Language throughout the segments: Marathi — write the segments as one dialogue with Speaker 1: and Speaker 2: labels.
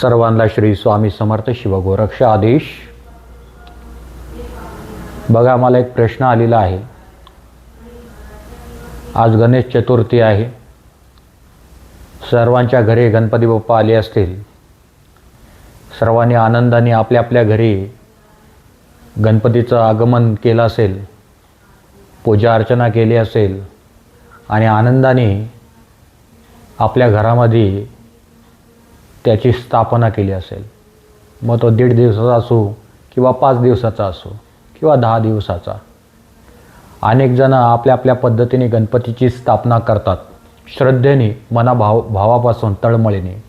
Speaker 1: सर्वांना श्री स्वामी समर्थ शिवगोरक्ष आदेश. बघा मला एक प्रश्न आलेला आहे. आज गणेश चतुर्थी आहे. सर्वांच्या घरी गणपती बाप्पा आले असतील. सर्वांनी आनंदाने आपल्या आपल्या घरी गणपतीचं आगमन केलं असेल पूजा अर्चना केली असेल आणि आनंदाने आपल्या घरामध्ये त्याची स्थापना केली असेल. मग तो दीड दिवसाचा असो किंवा पाच दिवसाचा असो किंवा दहा दिवसाचा. अनेक जण आपल्या आपल्या पद्धतीने गणपतीची स्थापना करतात श्रद्धेने मनाभाव भावापासून तळमळीने.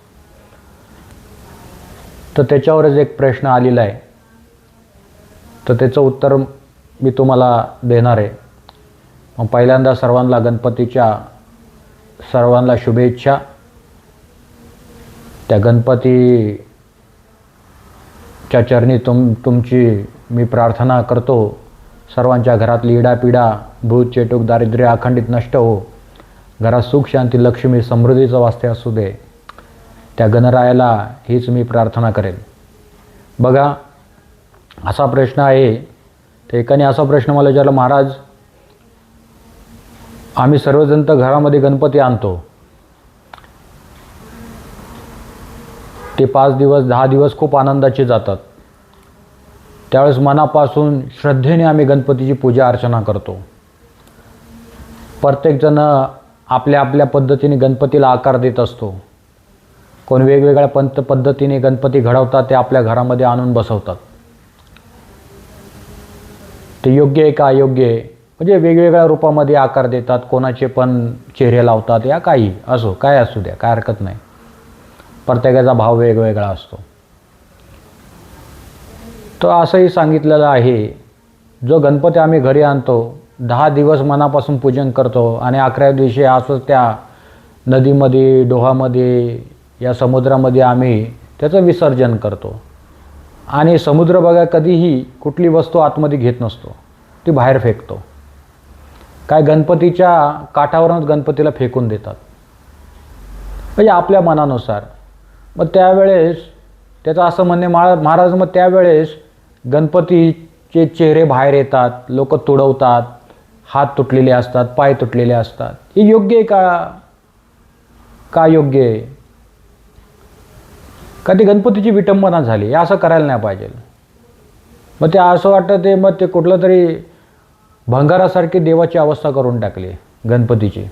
Speaker 1: तर त्याच्यावरच एक प्रश्न आलेला आहे. तर त्याचं उत्तर मी तुम्हाला देणार आहे. मग पहिल्यांदा सर्वांना गणपतीच्या सर्वांना शुभेच्छा. त्या गणपतीच्या चरणी तुम तुमची मी प्रार्थना करतो. सर्वांच्या घरातली इडापिडा भूत चेटूक दारिद्र्य अखंडित नष्ट हो. घरात सुख शांती लक्ष्मी समृद्धीचं वास्ते असू दे. त्या गणरायाला हीच मी प्रार्थना करेन बघा असा प्रश्न आहे. तर एकाने असा प्रश्न मला विचारला महाराज आम्ही सर्वजण तर घरामध्ये गणपती आणतो. ते पाच दिवस दहा दिवस खूप आनंदाचे जातात. त्यावेळेस मनापासून श्रद्धेने आम्ही गणपतीची पूजा अर्चना करतो. प्रत्येकजण आपल्या आपल्या पद्धतीने गणपतीला आकार देत असतो. कोण वेगवेगळ्या पंत पद्धतीने गणपती घडवतात ते आपल्या घरामध्ये आणून बसवतात. ते योग्य आहे का अयोग्य आहे. म्हणजे वेगवेगळ्या रूपामध्ये आकार देतात कोणाचे पण चेहरे लावतात या काही असो काय असू द्या काय हरकत नाही. प्रत्येकाचा भाव वेगवेगळा असतो. तर असंही सांगितलेलं आहे जो गणपती आम्ही घरी आणतो दहा दिवस मनापासून पूजन करतो आणि अकराव्या दिवशी असं त्या नदीमध्ये डोहामध्ये या समुद्रामध्ये आम्ही त्याचं विसर्जन करतो. आणि समुद्र बघा कधीही कुठली वस्तू आतमध्ये घेत नसतो ती बाहेर फेकतो. काय गणपतीच्या काठावरूनच गणपतीला फेकून देतात. म्हणजे आपल्या मनानुसार. मग त्यावेळेस त्याचं असं म्हणणे मा महाराज मग त्यावेळेस गणपतीचे चेहरे बाहेर येतात लोक तुडवतात हात तुटलेले असतात पाय तुटलेले असतात. हे योग्य आहे का? का योग्य आहे? का ते गणपतीची विटंबना झाली? हे असं करायला नाही पाहिजे. मग ते असं वाटतं ते मग ते कुठलं तरी भंगारासारखी देवाची अवस्था करून टाकली गणपतीची.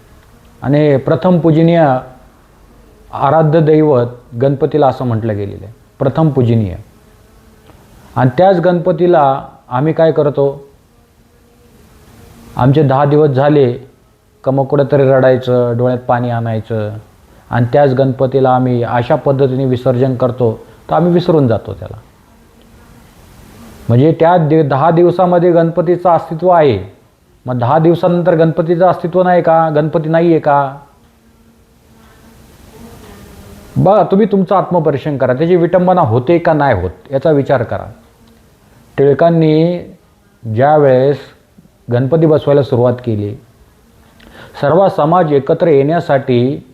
Speaker 1: आणि प्रथम पूजनीय आराध्य दैवत गणपतीला असं म्हटलं गेलेलं आहे. प्रथम पूजनीय. आणि त्याच गणपतीला आम्ही काय करतो? आमचे दहा दिवस झाले का मग कुठंतरी रडायचं डोळ्यात पाणी आणायचं आणि त्याच गणपतीला आम्ही अशा पद्धतीने विसर्जन करतो तर आम्ही विसरून जातो त्याला. म्हणजे त्या दि दहा दिवसामध्ये गणपतीचं अस्तित्व आहे. मग दहा दिवसानंतर गणपतीचं अस्तित्व नाही का? गणपती नाही आहे का? बघा तुम्ही तुमचं आत्मपरीक्षण करा. त्याची विटंबना होते का नाही होत याचा विचार करा. टिळकांनी ज्या वेळेस गणपती बसवायला सुरुवात केली सर्व समाज एकत्र येण्यासाठी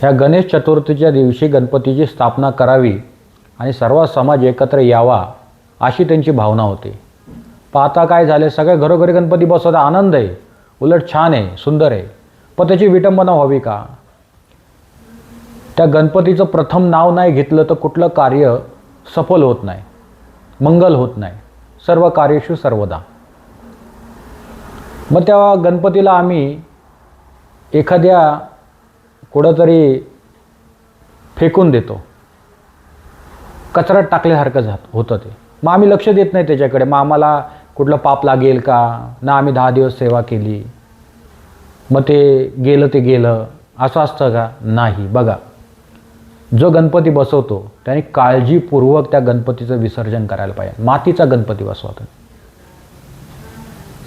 Speaker 1: ह्या गणेश चतुर्थीच्या दिवशी गणपतीची स्थापना करावी आणि सर्व समाज एकत्र यावा अशी त्यांची भावना होती. पण आता काय झाले सगळे घरोघरी गणपती बसवता आनंद आहे. उलट छान आहे. सुंदर आहे. पण त्याची विटंबना व्हावी का? त्या गणपतीचं प्रथम नाव नाही घेतलं तर कुठलं कार्य सफल होत नाही मंगल होत नाही. सर्व कार्यशू सर्वदा. मग त्या गणपतीला आम्ही एखाद्या कुठंतरी फेकून देतो. कचऱ्यात टाकल्यासारखं जात होतं ते. मग आम्ही लक्ष देत नाही त्याच्याकडे. मग आम्हाला कुठलं पाप लागेल का? ना आम्ही दहा दिवस सेवा केली. मग ते गेलं ते गेलं. असं असतं का? नाही. बघा. जो गणपती बसवतो त्याने काळजीपूर्वक त्या गणपतीचं विसर्जन करायला पाहिजे. मातीचा गणपती बसवतो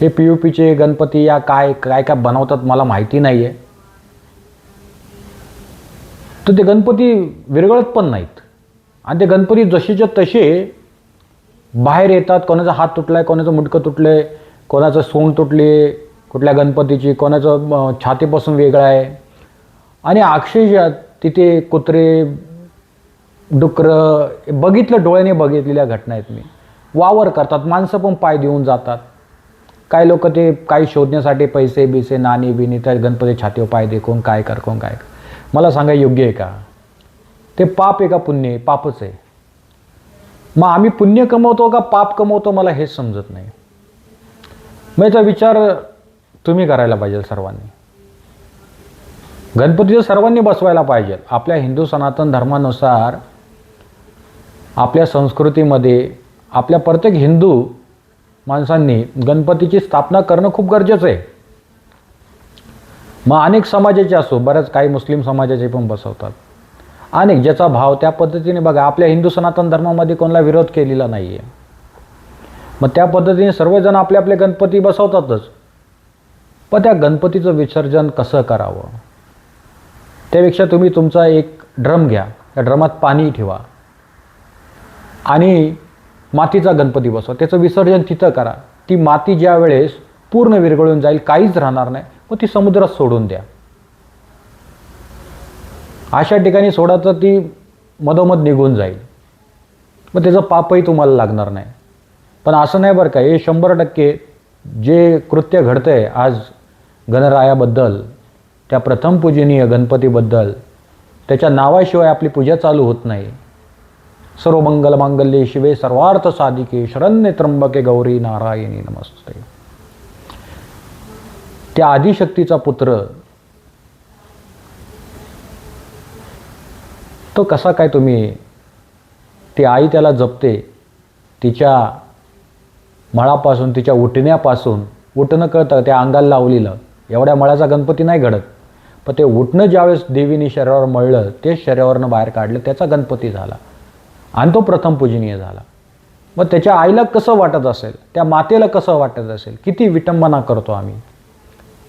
Speaker 1: हे पी यू पीचे गणपती या काय काय काय बनवतात मला माहिती नाही आहे तर ते गणपती विरघळत पण नाहीत. आणि ते गणपती जसेच्या तसे बाहेर येतात कोणाचा हात तुटला आहे कोणाचं मुटकं तुटलं आहे कोणाचं सोंग तुटले कुठल्या गणपतीची कोणाचं छातीपासून वेगळं आहे. आणि अक्षरशः तिथे कुत्रे डुकरं बघितलं डोळ्याने बघितलेल्या घटना आहेत मी. वावर करतात माणसं पण पाय देऊन जातात. काही लोक ते काही शोधण्यासाठी पैसे बिसे नाणी बिनी त्या गणपती छातीवर पाय दे कोण काय कर कोण काय मला सांगा योग्य आहे का? ते पाप आहे का पुण्य आहे? पापच आहे. मग आम्ही पुण्य कमवतो का पाप कमवतो मला हेच समजत नाही. मग याचा विचार तुम्ही करायला पाहिजे सर्वांनी. गणपतीचं सर्वांनी बसवायला पाहिजे. आपल्या हिंदू सनातन धर्मानुसार आपल्या संस्कृतीमध्ये आपल्या प्रत्येक हिंदू माणसांनी गणपतीची स्थापना करणं खूप गरजेचं आहे. मग अनेक समाजाचे असो बऱ्याच काही मुस्लिम समाजाचे पण बसवतात. अनेक ज्याचा भाव त्या पद्धतीने बघा आपल्या हिंदू सनातन धर्मामध्ये कोणाला विरोध केलेला नाही आहे मग त्या पद्धतीने सर्वजण आपले आपले गणपती बसवतातच. पण त्या गणपतीचं विसर्जन कसं करावं? त्यापेक्षा तुम्ही तुमचा एक ड्रम घ्या. त्या ड्रमात पाणी ठेवा. आणि मातीचा गणपती बसवा. त्याचं विसर्जन तिथं करा. ती माती ज्या वेळेस पूर्ण विरघळून जाईल काहीच राहणार नाही मग ती समुद्रात सोडून द्या. अशा ठिकाणी सोडा तर ती मधोमध निघून जाईल. मग त्याचं पापही तुम्हाला लागणार नाही. पण असं नाही बरं का हे शंभर टक्के जे कृत्य घडतं आहे आज गणरायाबद्दल त्या प्रथम पूजनीय गणपतीबद्दल. त्याच्या नावाशिवाय आपली पूजा चालू होत नाही. सर्व मंगल मांगल्ये शिवे सर्वार्थ साधिके शरण्य त्र्यंबके गौरी नारायणी नमस्ते. त्या आदिशक्तीचा पुत्र तो कसा काय तुम्ही ती आई त्याला जपते? तिच्या मळापासून तिच्या उठण्यापासून उठणं कळतं त्या अंगाला लावलेलं. एवढ्या मळाचा गणपती नाही घडत. पण ते उठणं ज्यावेळेस देवीने शरीरावर मळलं ते शरीरावरनं बाहेर काढलं त्याचा गणपती झाला. आणि तो प्रथम पूजनीय झाला. मग त्याच्या आईला कसं वाटत असेल त्या मातेला कसं वाटत असेल किती विटंबना करतो आम्ही?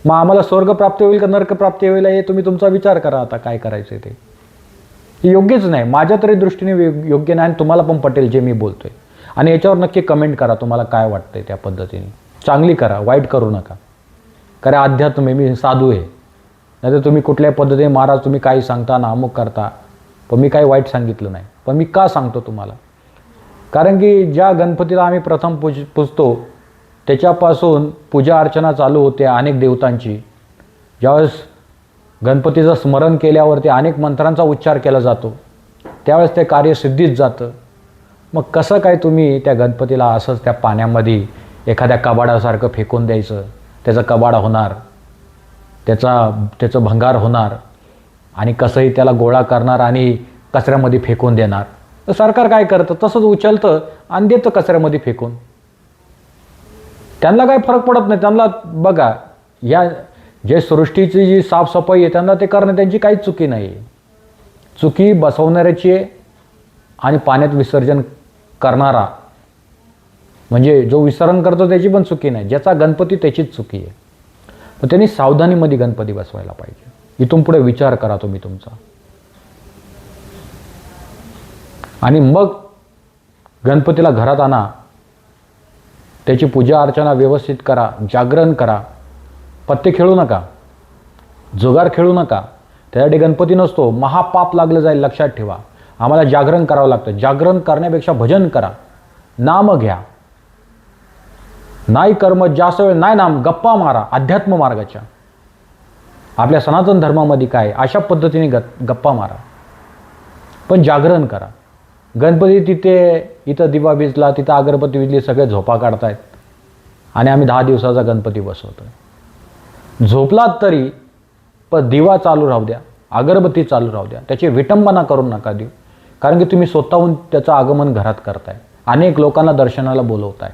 Speaker 1: मग आम्हाला स्वर्गप्राप्ती होईल का नर्कप्राप्ती होईल हे तुम्ही तुमचा विचार करा आता काय करायचं ते. योग्यच नाही. माझ्या तरी दृष्टीने योग्य नाही आणि तुम्हाला पण पटेल जे मी बोलतोय. आणि याच्यावर नक्की कमेंट करा तुम्हाला काय वाटतंय त्या पद्धतीने. चांगली करा वाईट करू नका. कारण अध्यात्म मी साधू आहे. नाहीतर तुम्ही कुठल्याही पद्धतीने महाराज तुम्ही काही सांगता ना अमुक करता. पण मी काही वाईट सांगितलं नाही. पण मी का सांगतो तुम्हाला? कारण की ज्या गणपतीला आम्ही प्रथम पूज पुजतो त्याच्यापासून पूजा अर्चना चालू होते अनेक देवतांची. ज्यावेळेस गणपतीचं स्मरण केल्यावरती अनेक मंत्रांचा उच्चार केला जातो. त्यावेळेस ते कार्य सिद्धीत जातं. मग कसं काय तुम्ही त्या गणपतीला असंच त्या पाण्यामध्ये एखाद्या कबाडासारखं फेकून द्यायचं? त्याचा कबाडा होणार. त्याचा त्याचं भंगार होणार आणि कसंही त्याला गोळा करणार आणि कचऱ्यामध्ये फेकून देणार. तर सरकार काय करतं? तसंच उचलतं आणि देतं कचऱ्यामध्ये फेकून. त्यांना काही फरक पडत नाही. त्यांना बघा या जे सृष्टीची जी साफसफाई आहे त्यांना ते करणं त्यांची काहीच चुकी नाही. आहे चुकी बसवणाऱ्याची आहे आणि पाण्यात विसर्जन करणारा. म्हणजे जो विसर्जन करतो त्याची पण चुकी नाही. ज्याचा गणपती त्याचीच चुकी आहे. तर त्यांनी सावधानीमध्ये गणपती बसवायला पाहिजे. इथून पुढे विचार करा तुम्ही तुमचा. आणि मग गणपतीला घरात आणा. त्याची पूजा अर्चना व्यवस्थित करा जागरण करा. पत्ते खेळू नका. जुगार खेळू नका. त्यासाठी गणपती नसतो महापाप लागलं जाईल लक्षात ठेवा. आम्हाला जागरण करावं लागतं. जागरण करण्यापेक्षा भजन करा. नाम घ्या. नाही कर्म जास्त वेळ नाही नाम गप्पा मारा अध्यात्म मार्गाच्या. आपल्या सनातन धर्मामध्ये काय अशा पद्धतीने ग गप्पा मारा. पण जागरण करा. गणपती तिथे इथं दिवा भिजला तिथं अगरबत्ती विजली सगळे झोपा काढतायत. आणि आम्ही दहा दिवसाचा गणपती बसवतो झोपलात तरी पण दिवा चालू राहू द्या अगरबत्ती चालू राहू द्या. त्याची विटंबना करू नका देऊ. कारण की तुम्ही स्वतःहून त्याचं आगमन घरात करताय. अनेक लोकांना दर्शनाला बोलवताय.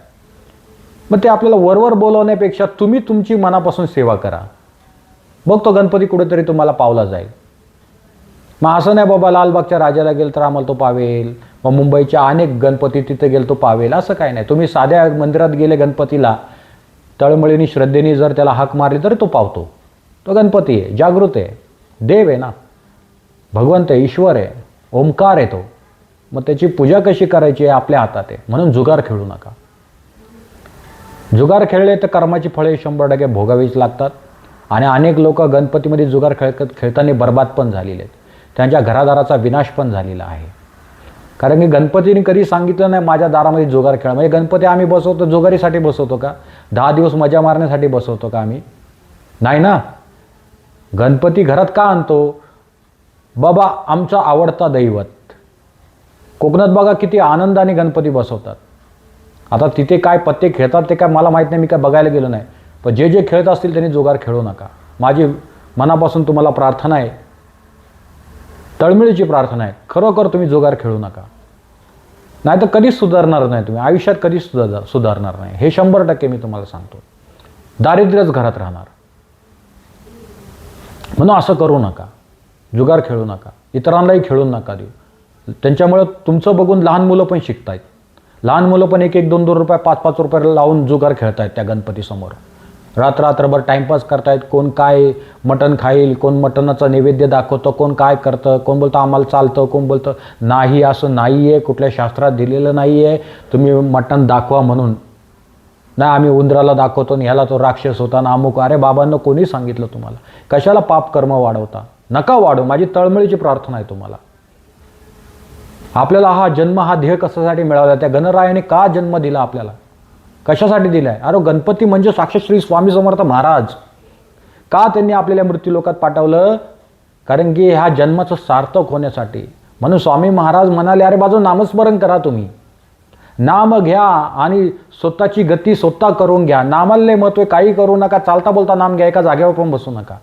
Speaker 1: मग ते आपल्याला वरवर बोलवण्यापेक्षा तुम्ही तुमची मनापासून सेवा करा. मग तो गणपती कुठेतरी तुम्हाला पावला जाईल. मग असं नाही बाबा लालबागच्या राजाला गेलं तर आम्हाला तो पावेल. मग मुंबईच्या अनेक गणपती तिथे गेल तो पावेल. असं काय नाही. तुम्ही साध्या मंदिरात गेले गणपतीला तळमळीने श्रद्धेने जर त्याला हाक मारली तरी तो पावतो. तो गणपती आहे जागृत आहे. देव आहे ना. भगवंत आहे ईश्वर आहे ओंकार आहे तो. मग त्याची पूजा कशी करायची आहे आपल्या हातात आहे. म्हणून जुगार खेळू नका. जुगार खेळले तर कर्माची फळे शंभर टक्के भोगावीच लागतात. आणि अनेक लोक गणपतीमध्ये जुगार खेळ खेळताना बर्बाद पण झालेले आहेत. त्यांच्या घरादाराचा विनाश पण झालेला आहे. कारण की गणपतीने कधी सांगितलं नाही माझ्या दारामध्ये जुगार खेळ. म्हणजे गणपती आम्ही बसवतो जुगारीसाठी बसवतो का? दहा दिवस मजा मारण्यासाठी बसवतो का आम्ही? नाही ना. गणपती घरात का आणतो? बाबा आमचा आवडता दैवत. कोकणात बघा किती आनंदाने गणपती बसवतात. आता तिथे काय पत्ते खेळतात ते काय मला माहीत नाही मी काय बघायला गेलो नाही. पण जे जे खेळत असतील त्यांनी जोगार खेळू नका. माझी मनापासून तुम्हाला प्रार्थना आहे. तळमिळीची प्रार्थना आहे. खरोखर तुम्ही जोगार खेळू नका. नाही तर कधीच सुधारणार नाही तुम्ही. आयुष्यात कधीच सुधार सुधारणार नाही. हे शंभर टक्के मी तुम्हाला सांगतो. दारिद्र्यच घरात राहणार. म्हणून असं करू नका. जुगार खेळू नका. इतरांनाही खेळून नका देऊ. त्यांच्यामुळं तुमचं बघून लहान मुलं पण शिकतायत. लहान मुलं पण एक एक दोन दोन रुपये पाच पाच रुपये लावून जुगार खेळतायत त्या गणपतीसमोर. रात्र रात्रभर टाईमपास करतायत कोण काय मटण खाईल कोण मटणाचं नैवेद्य दाखवतं कोण काय करतं कोण बोलतं आम्हाला चालतं कोण बोलतं नाही असं नाही आहे कुठल्या शास्त्रात दिलेलं नाही आहे तुम्ही मटण दाखवा म्हणून. नाही आम्ही उंदराला दाखवतो आणि ह्याला तो राक्षस होता ना अमुक. अरे बाबांना कोणी सांगितलं तुम्हाला? कशाला पाप कर्म वाढवता? नका वाढव माझी तळमळीची प्रार्थना आहे तुम्हाला. आपल्याला हा जन्म हा ध्येय कशासाठी मिळाला? त्या गणरायाने का जन्म दिला आपल्याला? कशासाठी दिला आहे अरे गणपती म्हणजे साक्षात श्री स्वामी समर्थ महाराज. का त्यांनी आपल्याला मृत्यूलोकात पाठवलं? कारण की ह्या जन्माचं सार्थक होण्यासाठी. म्हणून स्वामी महाराज म्हणाले अरे बाजू नामस्मरण करा तुम्ही. नाम घ्या आणि स्वतःची गती स्वतः करून घ्या. नामाला महत्त्व काही करू नका चालता बोलता नाम घ्या एका जागेवर पण बसू नका.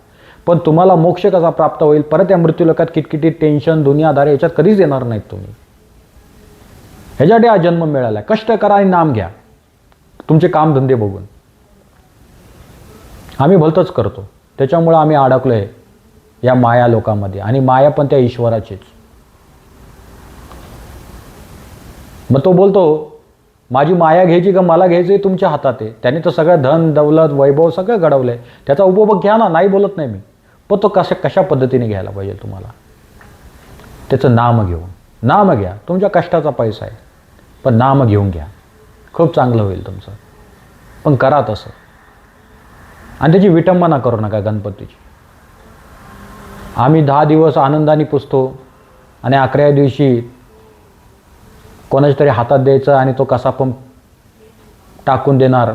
Speaker 1: पण तुम्हाला मोक्ष कसा प्राप्त होईल? परत या मृत्यूलोकात किटकिटी टेन्शन दुनियादारी याच्यात कधीच येणार नाहीत तुम्ही. ह्याच्यासाठी हा जन्म मिळाला कष्ट करा आणि नाम घ्या. तुमचे कामधंदे बघून. आम्ही भलतंच करतो. त्याच्यामुळं आम्ही अडकलो आहे या माया लोकांमध्ये. आणि माया पण त्या ईश्वराचीच. मग तो बोलतो माझी माया घ्यायची का मला घ्यायची तुमच्या हातात आहे. त्याने तर सगळं धन दौलत वैभव सगळं घडवलं आहे त्याचा उपभोग घ्या ना नाही बोलत नाही मी. पण तो कशा कशा पद्धतीने घ्यायला पाहिजे तुम्हाला? त्याचं नाम घेऊन. नाम घ्या. तुमच्या कष्टाचा पैसा आहे. पण नाम घेऊन घ्या. खूप चांगलं होईल तुमचं. पण करा तसं. आणि त्याची विटंबना करू नका गणपतीची. आम्ही दहा दिवस आनंदाने पुसतो आणि अकराव्या दिवशी कोणाच्या तरी हातात द्यायचं आणि तो कसा पण टाकून देणार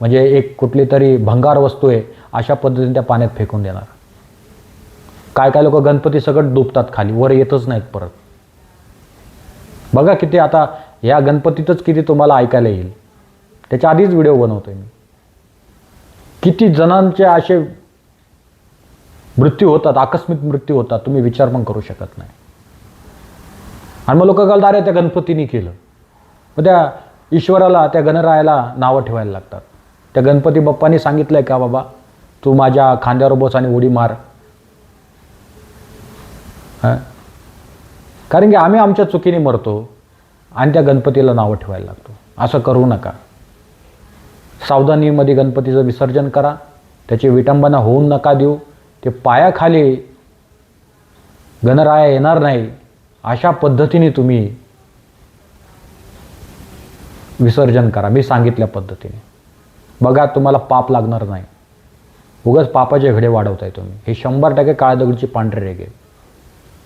Speaker 1: म्हणजे एक कुठली तरी भंगार वस्तू आहे अशा पद्धतीने त्या पाण्यात फेकून देणार. काय काय लोक गणपती सगळं डुबतात खाली वर येतच नाहीत परत. बघा किती आता या गणपतीतच किती तुम्हाला ऐकायला येईल. त्याच्या आधीच व्हिडिओ बनवतोय मी. किती जणांचे असे मृत्यू होतात आकस्मिक मृत्यू होतात तुम्ही विचार पण करू शकत नाही. आणि मग लोक घालतात अरे त्या गणपतीने केलं. मग त्या ईश्वराला त्या गणरायाला नावं ठेवायला लागतात. त्या गणपती बाप्पानी सांगितलंय का बाबा तू माझ्या खांद्यावर बस आणि उडी मार. हं? कारण की आम्ही आमच्या चुकीने मरतो आणि त्या गणपतीला नावं ठेवायला लागतो. असं करू नका. सावधानीमध्ये गणपतीचं विसर्जन करा. त्याची विटंबना होऊन नका देऊ. ते पायाखाली गणराया येणार नाही. अशा पद्धतीने तुम्ही विसर्जन करा. मी सांगितल्या पद्धतीने. बघा तुम्हाला पाप लागणार नाही. उगाच पापाचे घडे वाढवताय तुम्ही. हे शंभर टक्के काळदगडीची पांढरे रेगे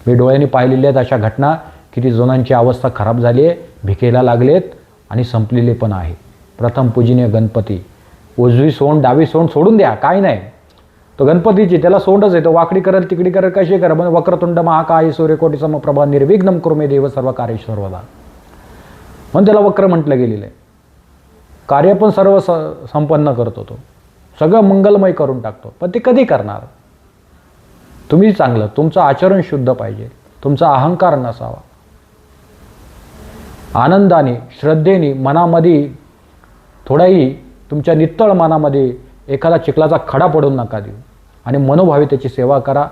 Speaker 1: मी डोळ्यांनी पाहिलेल्या आहेत अशा घटना किती जणांची अवस्था खराब झाली आहे भिकेला लागलेत आणि संपलेले पण आहे. प्रथम पूजनीय गणपती. उजवी सोंड डावी सोंड सोडून द्या काय नाही. तो गणपतीची त्याला सोंडच आहे तो वाकडी करत तिकडी करत कशी कर म्हणजे वक्रतुंड महाकाय सूर्यकोटी समप्रभा निर्विघ्नम कुर्मे देव सर्व कार्यश्वरवदा म्हणून त्याला वक्र म्हटलं गेलेलं आहे. कार्य पण सर्व स संपन्न करतो तो. सगळं मंगलमय करून टाकतो. पण ते कधी करणार? तुम्ही चांगलं तुमचं आचरण शुद्ध पाहिजे तुमचा अहंकार नसावा. आनंदाने श्रद्धेने मनामध्ये थोडाही तुमच्या नित्तळ मनामध्ये एखादा चिखलाचा खडा पडून नका देऊ. आणि मनोभावे त्याची सेवा करा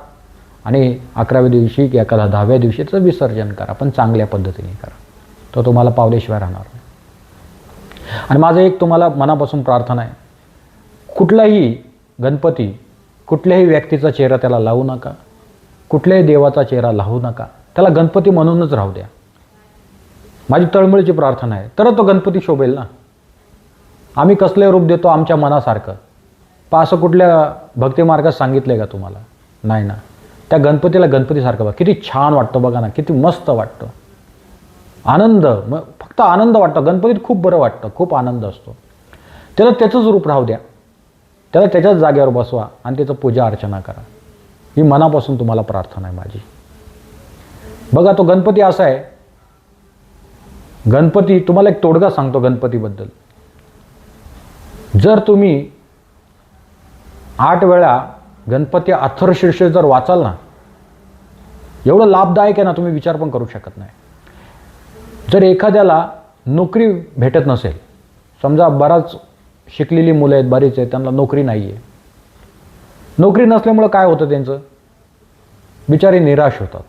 Speaker 1: आणि अकराव्या दिवशी की एखादा दहाव्या दिवशीचं विसर्जन करा पण चांगल्या पद्धतीने करा. तो तुम्हाला पावल्याशिवाय राहणार नाही. आणि माझं एक तुम्हाला मनापासून प्रार्थना आहे. कुठलाही गणपती कुठल्याही व्यक्तीचा चेहरा त्याला लावू नका. कुठल्याही देवाचा चेहरा लावू नका. त्याला गणपती म्हणूनच राहू द्या. माझी तळमळीची प्रार्थना आहे. तर तो गणपती शोभेल ना? आम्ही कसले रूप देतो आमच्या मनासारखं. पा असं कुठल्या भक्तिमार्गात सांगितलं आहे का तुम्हाला? नाही ना. त्या गणपतीला गणपतीसारखं बघा. किती छान वाटतं बघा ना. किती मस्त वाटतं. आनंद. मग फक्त आनंद वाटतो. गणपतीत खूप बरं वाटतं. खूप आनंद असतो. त्याला त्याचंच रूप राहू द्या. त्याला त्याच्याच जागेवर बसवा आणि त्याचं पूजा अर्चना करा. ही मनापासून तुम्हाला प्रार्थना आहे माझी. बघा तो गणपती असा आहे. गणपती तुम्हाला एक तोडगा सांगतो गणपतीबद्दल. जर तुम्ही आठ वेळा गणपती अथर्शीर्ष जर वाचाल ना एवढं लाभदायक आहे ना तुम्ही विचार पण करू शकत नाही. जर एखाद्याला नोकरी भेटत नसेल समजा बराच शिकलेली मुलं आहेत बरीच आहेत त्यांना नोकरी नाही आहे नोकरी नसल्यामुळं काय होतं त्यांचं? बिचारे निराश होतात.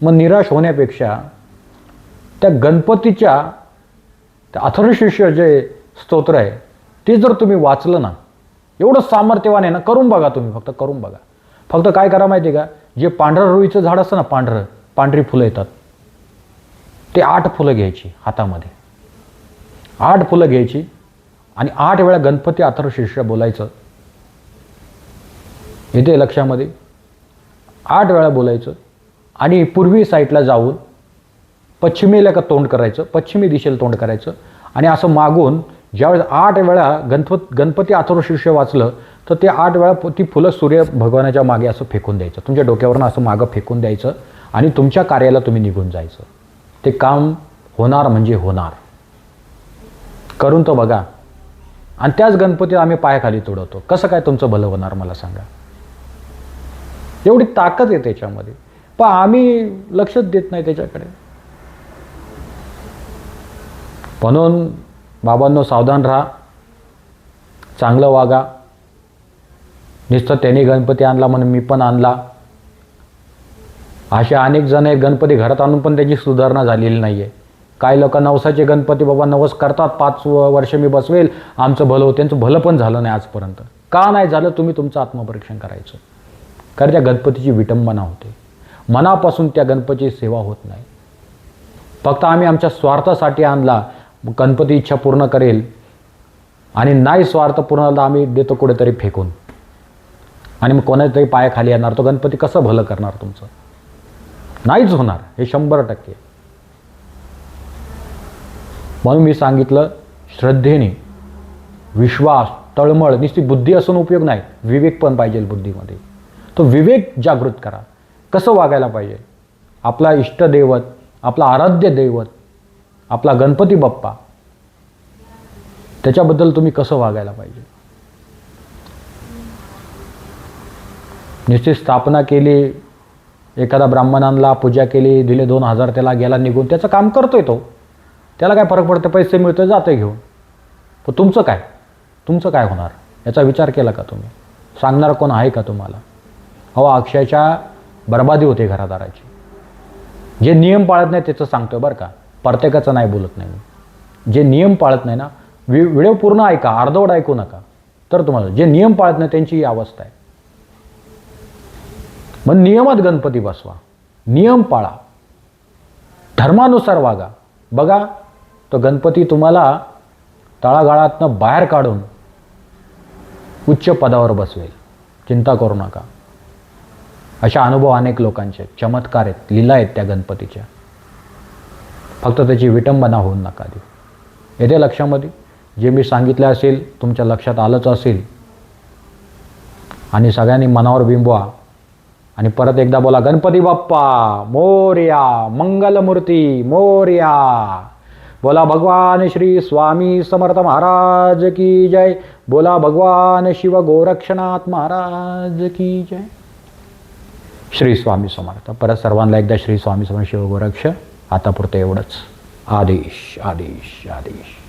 Speaker 1: मग निराश होण्यापेक्षा त्या गणपतीच्या त्या अथर्वशिष्य जे स्तोत्र आहे ते जर तुम्ही वाचलं ना एवढं सामर्थ्यवान आहे ना करून बघा तुम्ही फक्त करून बघा. फक्त काय करा माहिती आहे का? जे पांढरं रुईचं झाड असतं ना पांढरं पांढरी फुलं येतात. ते आठ फुलं घ्यायची हातामध्ये. आठ फुलं घ्यायची. आणि आठ वेळा गणपती अथर्वशीर्ष बोलायचं. येते लक्षामध्ये. आठ वेळा बोलायचं. आणि पूर्वी साईडला जाऊन पश्चिमेला का तोंड करायचं पश्चिमी दिशेला तोंड करायचं. आणि असं मागून ज्यावेळेस आठ वेळा गणपत गणपती अथर्वशीर्ष वाचलं तर ते आठ वेळा ती फुलं सूर्य भगवानाच्या मागे असं फेकून द्यायचं. तुमच्या डोक्यावरनं असं मागं फेकून द्यायचं आणि तुमच्या कार्याला तुम्ही निघून जायचं. ते काम होणार म्हणजे होणार. करून तर बघा. आणि त्याच गणपती आम्ही पायाखाली तोडवतो. कसं काय तुमचं भलं होणार मला सांगा? एवढी ताकद आहे त्याच्यामध्ये. पण आम्ही लक्षच देत नाही त्याच्याकडे. म्हणून बाबांनो सावधान राहा. चांगलं वागा. नुसतं त्यांनी गणपती आणला म्हणून मी पण आणला. असे अनेक जण आहेत गणपती घरात आणून पण त्याची सुधारणा झालेली नाही आहे काही लोक नवसाचे गणपती बाबा नवस करतात पाच वर्ष मी बसवेल आमचं भलं होतं त्यांचं भलं पण झालं नाही आजपर्यंत. का नाही झालं? तुम्ही तुमचं आत्मपरीक्षण करायचं. कारण त्या गणपतीची विटंबना होते. मनापासून त्या गणपतीची सेवा होत नाही. फक्त आम्ही आमच्या स्वार्थासाठी आणला गणपती इच्छा पूर्ण करेल. आणि नाही स्वार्थ पूर्ण झाला आम्ही देतो कुठेतरी फेकून. आणि मग कोणाच्या तरी पायाखाली येणार तो गणपती कसं भलं करणार तुमचं? नाहीच होणार हे शंभर टक्के. म्हणून मी सांगितलं श्रद्धेने विश्वास तळमळ नुसती बुद्धी असून उपयोग नाही विवेक पण पाहिजे बुद्धीमध्ये. तो विवेक जागृत करा. कसं वागायला पाहिजे? आपला इष्टदैवत आपला आराध्य दैवत आपला गणपती बाप्पा त्याच्याबद्दल तुम्ही कसं वागायला पाहिजे? निश्चित स्थापना केली एखादा ब्राह्मणांना पूजा केली दिले दोन हजार त्याला गेला निघून त्याचं काम करतोय तो. त्याला काय फरक पडतं? पैसे मिळतं जाते घेऊन. पण तुमचं काय? तुमचं काय होणार? याचा विचार केला का तुम्ही? सांगणार कोण आहे का तुम्हाला? अहो अक्षयच्या बर्बादी होते घरादाराची. जे नियम पाळत नाही त्याचं सांगतोय बरं का. प्रत्येकाचं नाही बोलत नाही मी. जे नियम पाळत नाही ना वि व्हिडिओ पूर्ण ऐका अर्धवट ऐकू नका. तर तुम्हाला जे नियम पाळत नाही त्यांची ही अवस्था आहे. मग नियमात गणपती बसवा. नियम पाळा. धर्मानुसार वागा. बघा तो गणपती तुम्हाला तळागाळातनं बाहेर काढून उच्च पदावर बसवेल. चिंता करू नका. अशा अनुभव अनेक लोकांचे आहेत. चमत्कार आहेत. लीला आहेत त्या गणपतीच्या. फक्त त्याची विटंबना होऊ नका देऊ. येते लक्षामध्ये? जे मी सांगितले असेल तुमच्या लक्षात आलंच असेल. आणि सगळ्यांनी मनावर बिंबवा. आणि परत एकदा बोला गणपती बाप्पा मोर्या मंगलमूर्ती मोर्या. बोला भगवान श्री स्वामी समर्थ महाराज की जय. बोला भगवान शिव गोरक्षनाथ महाराज की जय. श्री स्वामी समर्थ. परत सर्वांना एकदा श्री स्वामी समर्थ शिव गोरक्ष. आतापुरतं एवढंच. आदेश आदेश आदेश.